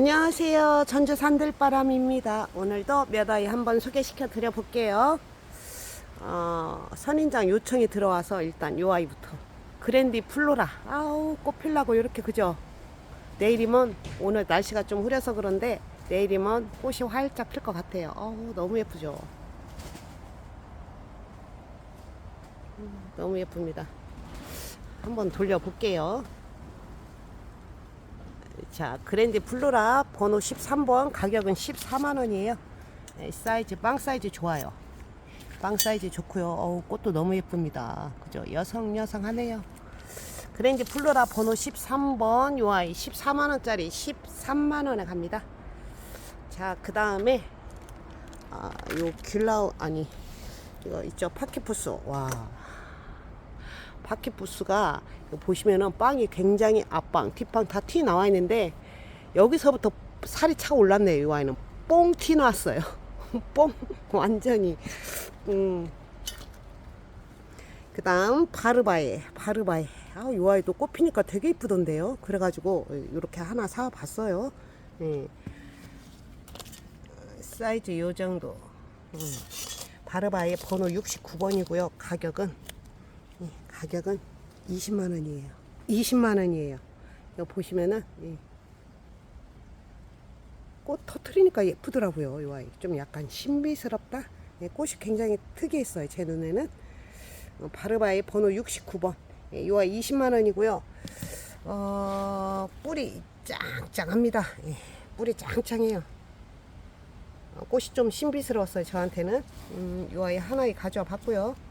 안녕하세요. 전주 산들바람입니다. 오늘도 몇 아이 한번 소개시켜 드려 볼게요. 어, 선인장 요청이 들어와서 일단 요 아이부터. 그랜디 플로라. 아우, 꽃 필라고 이렇게 그죠? 내일이면 오늘 날씨가 좀 흐려서 그런데 내일이면 꽃이 활짝 필 것 같아요. 어우, 너무 예쁘죠? 음, 너무 예쁩니다. 한번 돌려볼게요. 자, 그랜디 플로라 번호 13번 가격은 14만원이에요. 사이즈, 빵 사이즈 좋아요. 빵 사이즈 좋고요. 어우, 꽃도 너무 예쁩니다. 그죠? 여성, 여성 하네요. 그랜디 플로라 번호 13번 요 아이 14만원짜리 13만원에 갑니다. 자, 그 다음에 아, 요 귤라우, 아니, 이거 있죠? 파키푸스. 와. 파키푸스가 보시면은 빵이 굉장히 앞빵, 뒷빵 다티 나와 있는데 여기서부터 살이 차 올랐네요. 이 와인은 뽕티 나왔어요. 뽕 완전히. 음. 그다음 바르바에 바르바에 아이 와이도 꽃 피니까 되게 이쁘던데요. 그래가지고 이렇게 하나 사 봤어요. 예. 사이즈 요 정도. 음. 바르바의 번호 69번이고요. 가격은 예, 가격은 20만 원이에요. 20만 원이에요. 이거 보시면은 예. 꽃 터트리니까 예쁘더라고요. 이 아이 좀 약간 신비스럽다. 예, 꽃이 굉장히 특이했어요. 제 눈에는 어, 바르바의 번호 69번. 예, 이 아이 20만 원이고요. 어, 뿌리 짱짱합니다. 예, 뿌리 짱짱해요. 어, 꽃이 좀 신비스러웠어요. 저한테는 음, 이 아이 하나에 가져와 봤고요.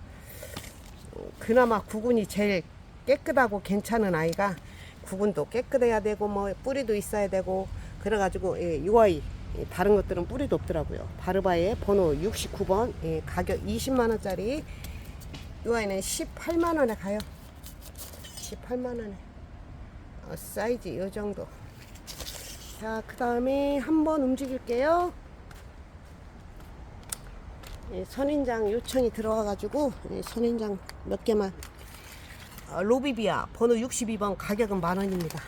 그나마 구근이 제일 깨끗하고 괜찮은 아이가 구근도 깨끗해야 되고 뭐 뿌리도 있어야 되고 그래가지고 예, 이 아이 예, 다른 것들은 뿌리도 없더라고요. 바르바의 번호 69번 예, 가격 20만 원짜리 이 아이는 18만 원에 가요. 18만 원에 어, 사이즈 이 정도. 자, 그 다음에 한번 움직일게요. 예, 선인장 요청이 들어와가지고 예, 선인장 몇 개만 어, 로비비아 번호 62번 가격은 만 원입니다.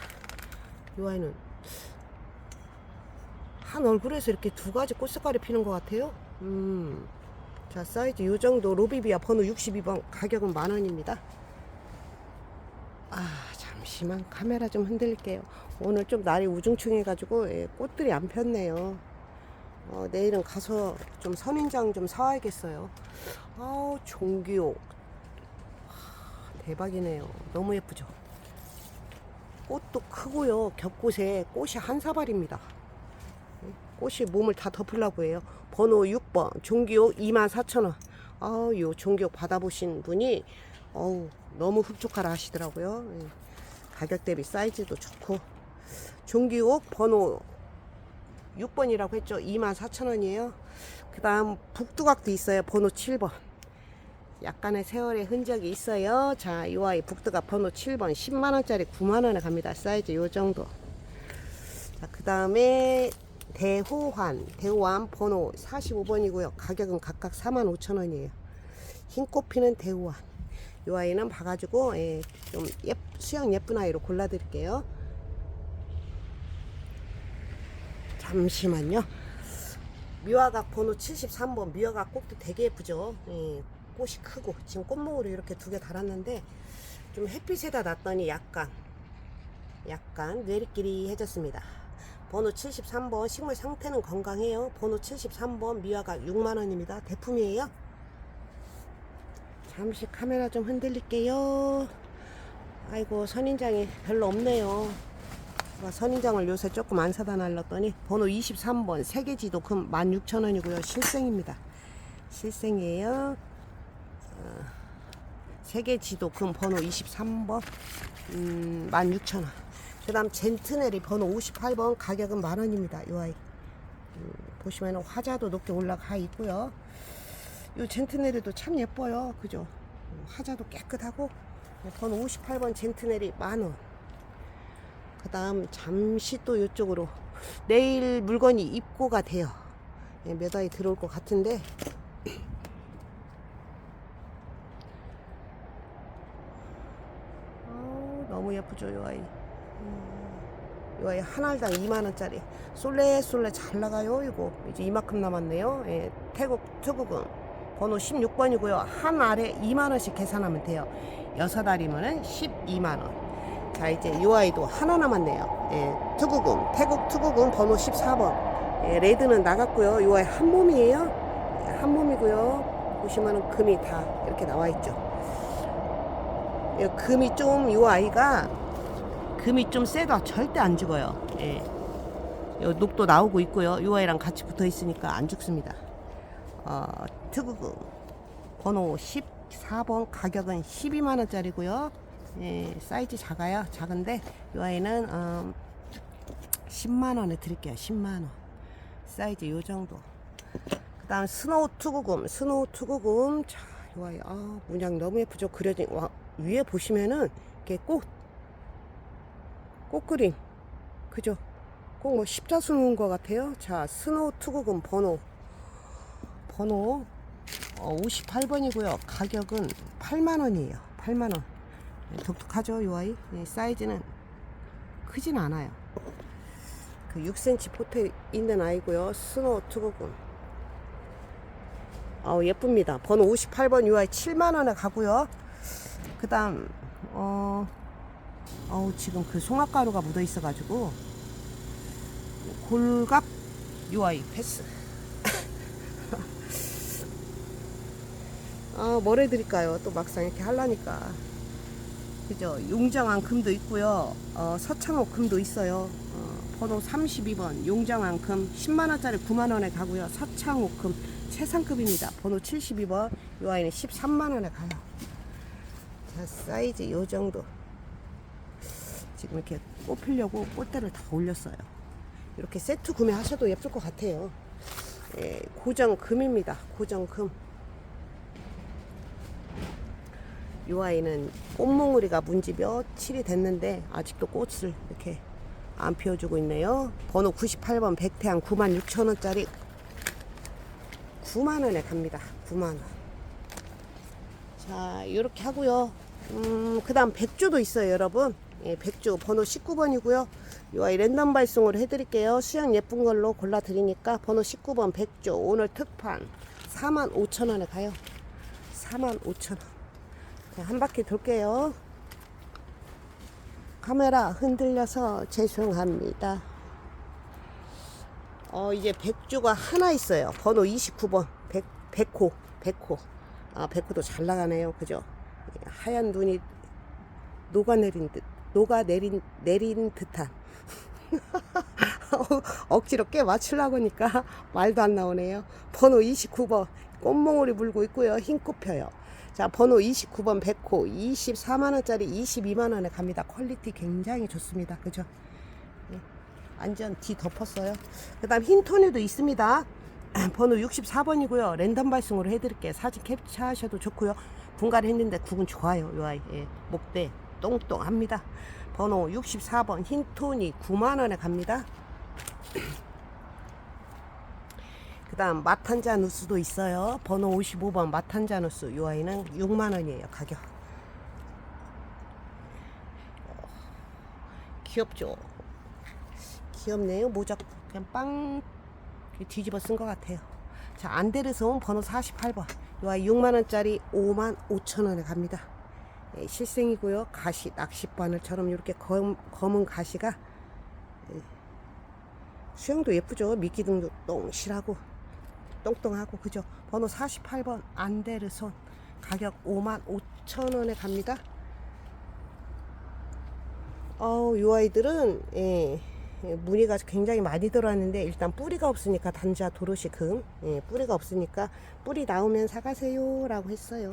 이 아이는 한 얼굴에서 이렇게 두 가지 꽃색깔이 피는 것 같아요. 음, 자 사이즈 요 정도 로비비아 번호 62번 가격은 만 원입니다. 아 잠시만 카메라 좀 흔들게요. 오늘 좀 날이 우중충해가지고 예, 꽃들이 안 폈네요. 어, 내일은 가서 좀 선인장 좀 사와야겠어요. 아우, 종기옥. 하, 대박이네요. 너무 예쁘죠? 꽃도 크고요. 겹꽃에 꽃이 한 사발입니다. 꽃이 몸을 다 덮으려고 해요. 번호 6번, 종기옥 24,000원. 아우, 요 종기옥 받아보신 분이, 어우, 너무 흡족하라 하시더라고요. 예. 가격 대비 사이즈도 좋고. 종기옥 번호 6번이라고 했죠. 24,000원이에요. 그 다음 북두각도 있어요. 번호 7번. 약간의 세월의 흔적이 있어요. 자, 이 아이 북두각 번호 7번 10만원짜리 9만원에 갑니다. 사이즈 요 정도. 자, 그 다음에 대호환. 대호환 번호 45번이고요. 가격은 각각 45,000원이에요. 흰 꽃 피는 대호환. 이 아이는 봐가지고 예, 좀 예, 수영 예쁜 아이로 골라드릴게요. 잠시만요. 미화각 번호 73번 미화각 꽃도 되게 예쁘죠. 예, 꽃이 크고 지금 꽃목으로 이렇게 두 개 달았는데 좀 햇빛에다 놨더니 약간 약간 내리끼리해졌습니다. 번호 73번 식물 상태는 건강해요. 번호 73번 미화각 6만 원입니다. 대품이에요. 잠시 카메라 좀 흔들릴게요. 아이고 선인장이 별로 없네요. 제가 선인장을 요새 조금 안 사다 놨더니 번호 23번 세계지도 금 16,000원이고요. 실생입니다. 실생이에요. 어, 세계지도 금 번호 23번 음, 16,000원. 그 다음 젠트넬이 번호 58번 가격은 만원입니다. 요 아이. 음, 보시면 화자도 높게 올라가 있고요. 요 젠트넬이도 참 예뻐요. 그죠? 음, 화자도 깨끗하고 번호 58번 젠트넬이 만원. 그 다음 잠시 또 이쪽으로 내일 물건이 입고가 돼요. 예, 몇 아이 들어올 것 같은데 아우, 너무 예쁘죠 이 아이. 음, 요 아이 한 알당 2만원짜리. 쏠래쏠래 잘 나가요, 이거. 이제 이만큼 남았네요. 예, 태국 투구금. 번호 16번이고요. 한 알에 2만원씩 계산하면 돼요. 여섯 알이면은 12만원. 자, 이제 요 아이도 하나 남았네요. 예, 투구금. 태국 투구금 번호 14번. 예, 레드는 나갔고요. 요 아이 한 몸이에요. 예, 한 몸이고요. 보시면은 금이 다 이렇게 나와 있죠. 예, 금이 좀, 요 아이가 금이 좀 세도 절대 안 죽어요. 예. 요 녹도 나오고 있고요. 요 아이랑 같이 붙어 있으니까 안 죽습니다. 어, 특구금 번호 14번 가격은 12만원짜리고요. 예, 사이즈 작아요. 작은데 요 아이는 음, 10만 원에 드릴게요. 10만 원. 사이즈 요 정도. 그 다음 스노우 투구금, 스노우 투구금. 자, 요 아이, 아, 문양 너무 예쁘죠? 그려진, 와, 위에 보시면은, 이렇게 꽃, 꽃 그림. 그죠? 꼭 뭐 십자수 놓은 것 같아요. 자, 스노우 투구금 번호. 번호, 어, 58번이고요. 가격은 8만 원이에요. 8만 원. 독특하죠, 요 아이? 네, 사이즈는 크진 않아요. 그 6cm 포트 있는 아이고요. 스노우 투구금. 어, 예쁩니다. 번호 58번 UI 7만원에 가고요. 그 다음, 어, 어우, 지금 그 송화가루가 묻어 있어 가지고, 골갑 UI 패스. 아, 뭘 해드릴까요? 또 막상 이렇게 하려니까. 그죠? 용장한 금도 있고요. 어, 서창호 금도 있어요. 어, 번호 32번 용장한 금 10만원짜리 9만원에 가고요. 서창호 금 최상급입니다. 번호 72번 이 아이는 13만원에 가요. 자, 사이즈 요 정도. 지금 이렇게 뽑히려고 꽃대를 다 올렸어요. 이렇게 세트 구매하셔도 예쁠 것 같아요. 예, 고정 금입니다. 고정 금. 이 아이는 꽃몽우리가 문지 며칠이 됐는데 아직도 꽃을 이렇게 안 피워주고 있네요. 번호 98번 백태양 96,000원짜리 9만원에 갑니다. 9만원. 자, 이렇게 하고요. 음, 그 다음 백주도 있어요, 여러분. 예, 백주 번호 19번이고요. 이 아이 랜덤 발송으로 해드릴게요. 수영 예쁜 걸로 골라드리니까 번호 19번 백주 오늘 특판 45,000원에 가요. 45,000원. 자, 한 바퀴 돌게요. 카메라 흔들려서 죄송합니다. 어, 이제 백주가 하나 있어요. 번호 29번. 백, 백호. 백호. 아, 백호도 잘 나가네요. 그죠? 예, 하얀 눈이 녹아내린 듯, 녹아내린, 내린 듯한. 억지로 꽤 맞추려고 하니까 말도 안 나오네요. 번호 29번. 꽃몽울이 물고 있고요. 흰꽃 펴요. 자, 번호 29번 백호 24만원짜리 22만원에 갑니다. 퀄리티 굉장히 좋습니다. 그죠? 예, 완전 뒤 덮었어요. 그 다음 흰 토니도 있습니다. 번호 64번이고요. 랜덤 발송으로 해드릴게요. 사진 캡처하셔도 좋고요. 분갈이 했는데 국은 좋아요. 요 아이. 예, 목대 똥똥합니다. 번호 64번 흰 토니 9만원에 갑니다. 그 다음 마탄자누스도 있어요. 번호 55번 마탄자누스. 요 아이는 6만 원이에요. 가격. 어, 귀엽죠? 귀엽네요. 모자 그냥 빵 뒤집어 쓴 것 같아요. 자, 안데르스 온 번호 48번. 요 아이 6만 원짜리 5만 5천 원에 갑니다. 예, 실생이고요. 가시, 낚싯바늘처럼 이렇게 검, 검은 가시가 예, 수영도 예쁘죠. 미끼등도 똥실하고 똥똥하고 그죠. 번호 48번 안데르손 가격 5만 5천 원에 갑니다. 어우 이 아이들은 예, 예, 무늬가 굉장히 많이 들어왔는데 일단 뿌리가 없으니까 단자 도로시 금 예, 뿌리가 없으니까 뿌리 나오면 사가세요 라고 했어요.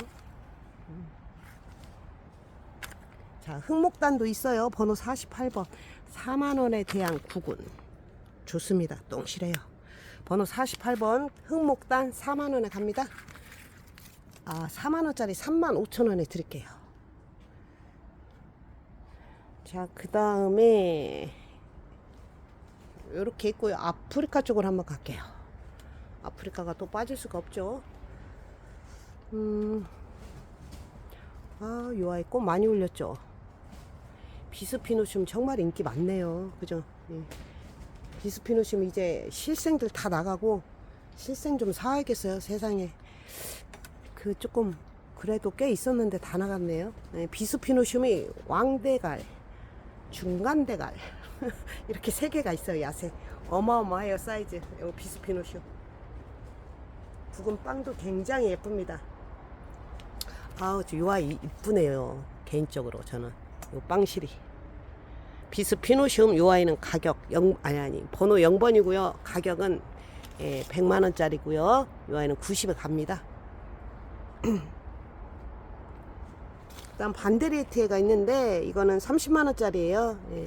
자, 흑목단도 있어요. 번호 48번. 4만원에 대한 구군. 좋습니다. 똥실해요. 번호 48번. 흑목단 4만원에 갑니다. 아, 4만원짜리 3만 5천원에 드릴게요. 자, 그 다음에, 이렇게 있고요. 아프리카 쪽으로 한번 갈게요. 아프리카가 또 빠질 수가 없죠. 음, 아, 요 아이 꽃 많이 올렸죠. 비스피노춤 정말 인기 많네요. 그죠? 예. 비스피노시움 이제 실생들 다 나가고 실생 좀 사야겠어요 세상에. 그 조금 그래도 꽤 있었는데 다 나갔네요. 예, 비스피노시움이 왕대갈 중간대갈 이렇게 세 개가 있어요 야생 어마어마해요 사이즈. 요 비스피노시움 묵은 빵도 굉장히 예쁩니다. 아우 저 아이 이쁘네요 개인적으로 저는. 요 빵실이 비스피노시움 요 아이는 가격 0 아니 아니 번호 0번이고요. 가격은 예, 100만 원짜리고요. 요 아이는 90에 갑니다. 그다음 반데리에트가 있는데 이거는 30만 원짜리예요. 예.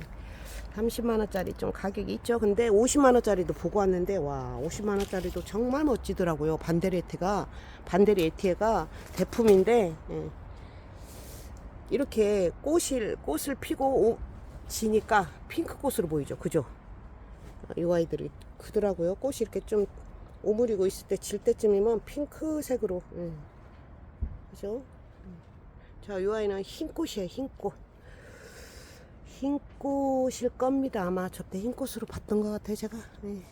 30만 원짜리 좀 가격이 있죠. 근데 50만 원짜리도 보고 왔는데 와 50만 원짜리도 정말 멋지더라고요. 반데리에트가. 반데리에트가 대품인데 예. 이렇게 꽃을 꽃을 피고 오, 지니까 핑크꽃으로 보이죠 그죠 이 아이들이 크더라고요 꽃이 이렇게 좀 오므리고 있을 때 질 때쯤이면 핑크색으로 예. 그죠 자, 이 아이는 흰 꽃이에요, 흰 꽃. 흰 꽃일 겁니다. 아마 저때 흰 꽃으로 봤던 것 같아요, 제가. 네.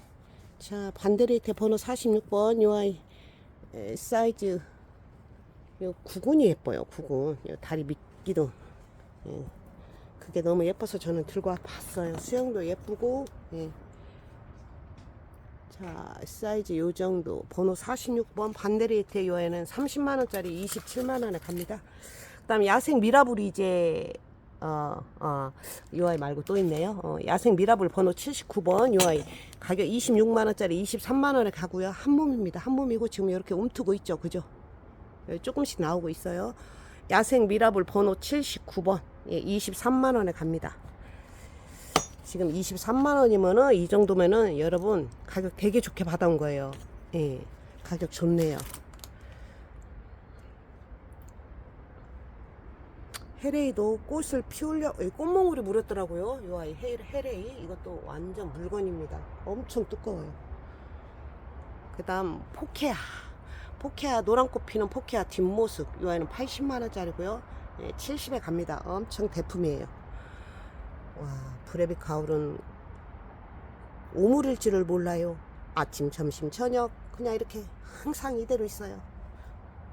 자, 반데리테 번호 46번, 이 아이, 에, 사이즈, 요 구근이 예뻐요, 구근. 요 다리 미끼도. 예. 그게 너무 예뻐서 저는 들고 봤어요. 수영도 예쁘고, 예. 자, 사이즈 요 정도. 번호 46번 반데리테 요에는 30만원짜리 27만원에 갑니다. 그 다음 야생 미라불이 이제, 어, 어, 요 아이 말고 또 있네요. 어, 야생 미라불 번호 79번 요 아이. 가격 26만원짜리 23만원에 가고요. 한 몸입니다. 한 몸이고 지금 이렇게 움트고 있죠. 그죠? 여기 조금씩 나오고 있어요. 야생 미라불 번호 79번. 예, 23만원에 갑니다. 지금 23만 원이면은 이 정도면은 여러분 가격 되게 좋게 받아온 거예요. 예, 가격 좋네요. 헤레이도 꽃을 피우려 예, 꽃몽울이 물었더라고요. 이 아이 헤, 헤레이 이것도 완전 물건입니다. 엄청 두꺼워요. 그 다음 포케아 포케아 노란꽃 피는 포케아 뒷모습 이 아이는 80만 원짜리고요. 예, 70에 갑니다. 엄청 대품이에요. 와, 브레비 가울은 오물일지를 몰라요. 아침, 점심, 저녁 그냥 이렇게 항상 이대로 있어요.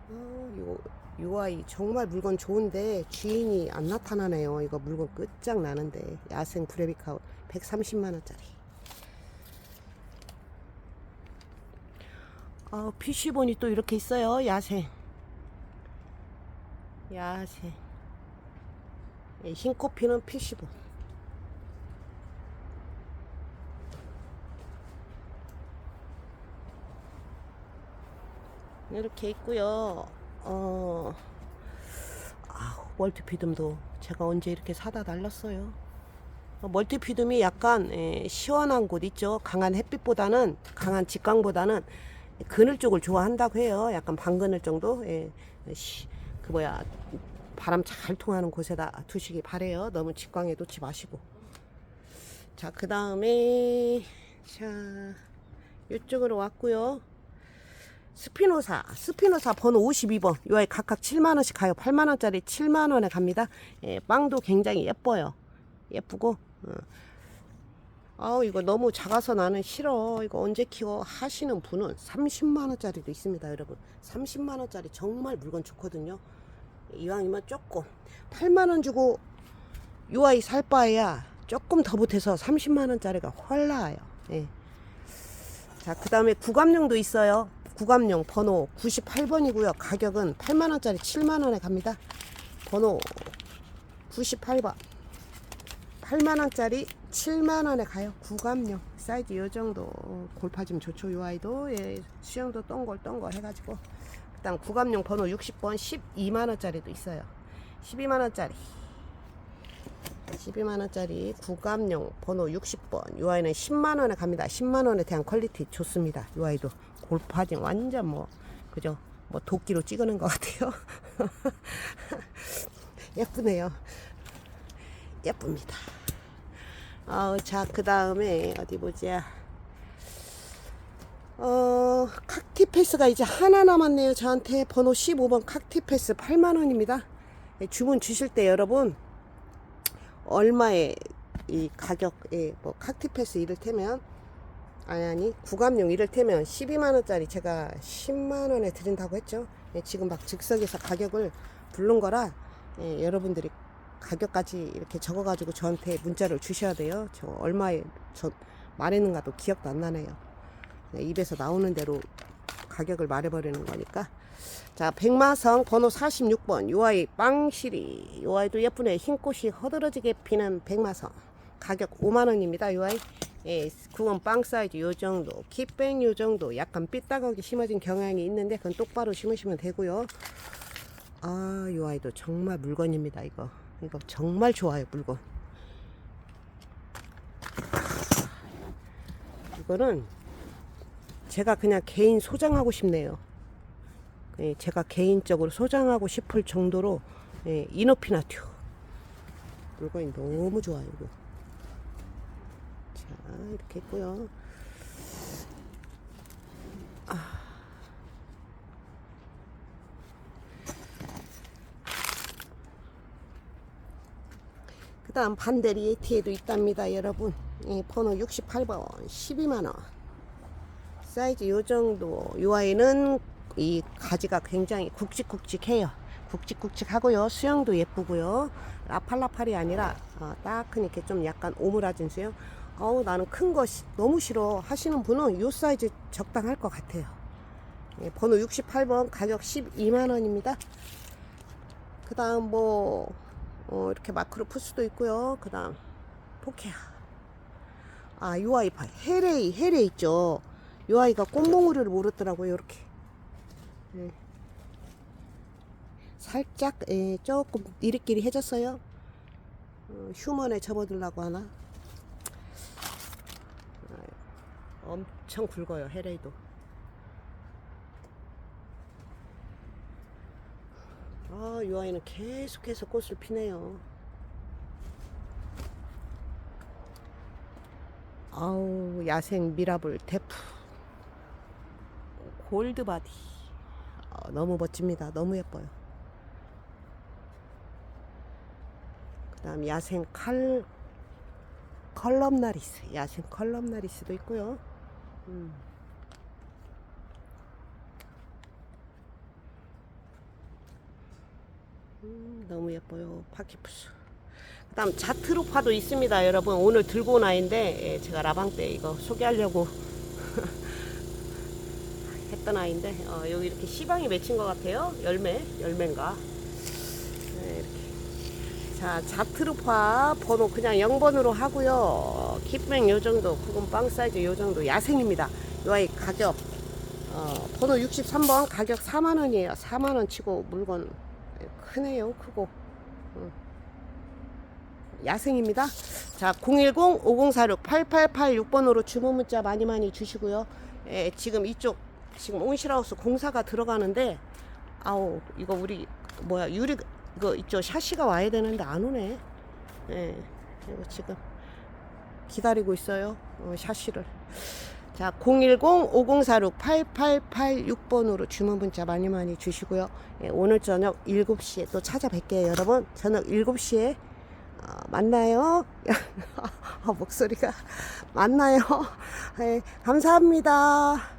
어, 요, 요 아이 정말 물건 좋은데 주인이 안 나타나네요. 이거 물건 끝장 나는데 야생 브레비 가울 130만 원짜리. 아, 피쉬본이 또 이렇게 있어요. 야생. 야생. 예, 흰 코피는 피쉬본. 이렇게 있고요. 어, 아, 멀티피듬도 제가 언제 이렇게 사다 날랐어요. 어, 멀티피듬이 약간 에, 시원한 곳 있죠. 강한 햇빛보다는 강한 직광보다는 그늘 쪽을 좋아한다고 해요. 약간 반그늘 정도. 예, 시, 그 뭐야 바람 잘 통하는 곳에다 두시기 바래요. 너무 직광에 놓지 마시고. 자, 그 다음에 자 이쪽으로 왔고요. 스피노사, 스피노사 번호 52번. 요 아이 각각 7만원씩 가요. 8만원짜리 7만원에 갑니다. 예, 빵도 굉장히 예뻐요. 예쁘고. 어. 아우, 이거 너무 작아서 나는 싫어. 이거 언제 키워? 하시는 분은 30만원짜리도 있습니다, 여러분. 30만원짜리 정말 물건 좋거든요. 이왕이면 조금. 8만원 주고 요 아이 살 바에야 조금 더 보태서 30만원짜리가 훨 나아요. 예. 자, 그 다음에 구감용도 있어요. 구감용 번호 98번이고요. 가격은 8만원짜리 7만원에 갑니다. 번호 98번. 8만원짜리 7만원에 가요. 구감용. 사이즈 요 정도. 골파 좀 좋죠. 요 아이도. 예, 수영도 똥걸 해가지고. 그 다음 구감용 번호 60번 12만원짜리도 있어요. 12만원짜리. 12만원짜리 구감용 번호 60번. 요 아이는 10만원에 갑니다. 10만원에 대한 퀄리티 좋습니다. 요 아이도. 골파진 완전 뭐, 그죠? 뭐 도끼로 찍어낸 것 같아요. 예쁘네요. 예쁩니다. 어, 자, 그 다음에 어디 보자. 어, 칵티패스가 이제 하나 남았네요. 저한테 번호 15번 칵티패스 8만원입니다. 주문 주실 때 여러분, 얼마에 이 가격에 뭐 칵티패스 이를테면 아니 아니 구감용 이를테면 12만원짜리 제가 10만원에 드린다고 했죠 예, 지금 막 즉석에서 가격을 부른 거라 예, 여러분들이 가격까지 이렇게 적어가지고 저한테 문자를 주셔야 돼요. 저 얼마에 저 말했는가도 기억도 안 나네요. 네, 입에서 나오는 대로 가격을 말해버리는 거니까. 자 백마성 번호 46번. 요 아이 빵시리. 요 아이도 예쁘네. 흰 꽃이 허드러지게 피는 백마성. 가격 5만원입니다 요 아이. 예, 구원 빵 사이즈 요 정도 kit백 요 정도. 약간 삐딱하게 심어진 경향이 있는데 그건 똑바로 심으시면 되고요. 아 요 아이도 정말 물건입니다 이거 이거 정말 좋아요 물건. 이거는 제가 그냥 개인 소장하고 싶네요. 예, 제가 개인적으로 소장하고 싶을 정도로 예, 이노피나튜. 물건이 너무 좋아요 이거. 자 이렇게 있고요 그 다음 반대리 뒤에도 있답니다 여러분. 이 번호 68번 12만원. 사이즈 요 정도. 요 아이는 이 가지가 굉장히 굵직굵직해요. 굵직굵직하고요. 수영도 예쁘고요. 라팔라팔이 아니라 어, 따끈 이렇게 좀 약간 오므라진 수영. 어우 나는 큰 거 너무 싫어. 하시는 분은 요 사이즈 적당할 것 같아요. 예, 번호 68번 가격 12만원입니다. 그 다음 뭐 어, 이렇게 마크로 푸스도 있고요. 그 다음, 포케아. 아, 요 아이 봐. 헤레이, 헤레 있죠. 요 아이가 꽃몽우리를 모르더라고요. 이렇게. 예. 살짝, 예, 조금 이리끼리 해졌어요. 어, 휴먼에 접어들라고 하나? 아, 엄청 굵어요. 헤레이도. 아, 이 아이는 계속해서 꽃을 피네요. 아우, 야생 미라블 데프. 골드바디. 아, 너무 멋집니다. 너무 예뻐요. 그 다음 야생 칼, 컬럼나리스. 야생 컬럼나리스도 있고요. 음. 음, 너무 예뻐요. 파키푸스. 그다음 자트로파도 있습니다, 여러분. 오늘 들고 온 아이인데 예, 제가 라방 때 이거 소개하려고 했던 아이인데 어, 여기 이렇게 시방이 맺힌 것 같아요. 열매, 열매인가. 네, 이렇게. 자, 자트로파 번호 그냥 0번으로 하고요. kit백 요 정도, 그건 빵 사이즈 요 정도 야생입니다. 이 아이 가격 어, 번호 63번 가격 4만 원이에요. 4만 원 치고 물건 크네요. 크고. 어. 야생입니다. 자, 010-5046-8886번으로 주문 문자 많이 많이 주시고요. 예, 지금 이쪽 지금 온실하우스 공사가 들어가는데 아우 이거 우리 뭐야 유리 이거 이쪽 샤시가 와야 되는데 안 오네. 예, 이거 지금 기다리고 있어요. 어, 샤시를. 자, 010-5046-8886번으로 주문 문자 많이 많이 주시고요. 예, 오늘 저녁 7시에 또 찾아뵐게요, 여러분. 저녁 7시에 어, 만나요. 어, 목소리가 만나요. 예, 감사합니다.